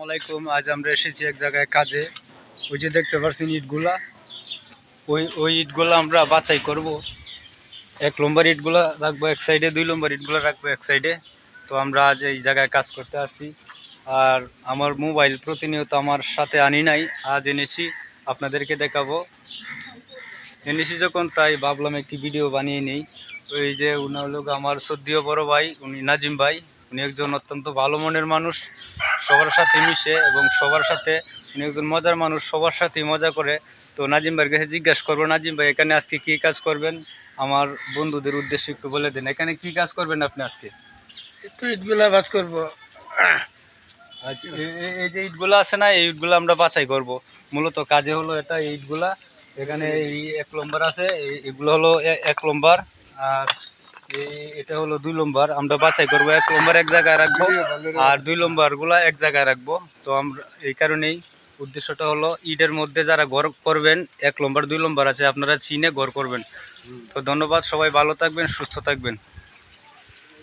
আসসালামাইকুম আজ আমরা এসেছি এক জায়গায় কাজে। ওই যে দেখতে পাচ্ছেন ইটগুলা। ওই ওই ইটগুলা আমরা বাছাই করব। এক লম্বার ইটগুলা রাখব এক সাইডে, দুই লম্বার ইটগুলা রাখব এক সাইডে। তো আমরা আজ এই জায়গায় কাজ করতে আসছি। আর আমার মোবাইল প্রতিনিয়ত আমার সাথে আনি নাই। আজ এনেছি, আপনাদেরকে দেখাবো। এনেছি যখন, তাই ভাবলাম একটি ভিডিও বানিয়ে নিই। ওই যে উনি হলো আমার সদ্যীয় বড় ভাই, উনি নাজিম ভাই। উনি একজন অত্যন্ত ভালো মনের মানুষ সবার সাথে মিশে এবং সবার সাথে উনি একজন মজার মানুষ সবার সাথেই মজা করে। তো নাজিম ভাইয়ের কাছে জিজ্ঞাসা করব নাজিম ভাই এখানে আজকে কী কাজ করবেন? আমার বন্ধুদের উদ্দেশ্যে একটু বলে দেন এখানে কী কাজ করবেন আপনি আজকে? তো ইটগুলা বাস করব। আচ্ছা এই যে ইটগুলো আছে না এই ইটগুলো আমরা বাছাই করব। মূলত কাজে হলো এটা ইটগুলা এখানে এই এক নম্বর আছে এগুলো হলো এক নম্বর। আর এটা হলো দুই নম্বর আমরা বাছাই করব। এক নম্বর এক জায়গায় রাখব আর দুই নম্বরগুলা এক জায়গায় রাখব। তো আমরা এই কারণেই উদ্দেশ্যটা হলো ইটের মধ্যে যারা ঘর করবেন, এক নম্বর দুই নম্বর আছে, আপনারা চিনে ঘর করবেন। তো ধন্যবাদ, সবাই ভালো থাকবেন, সুস্থ থাকবেন।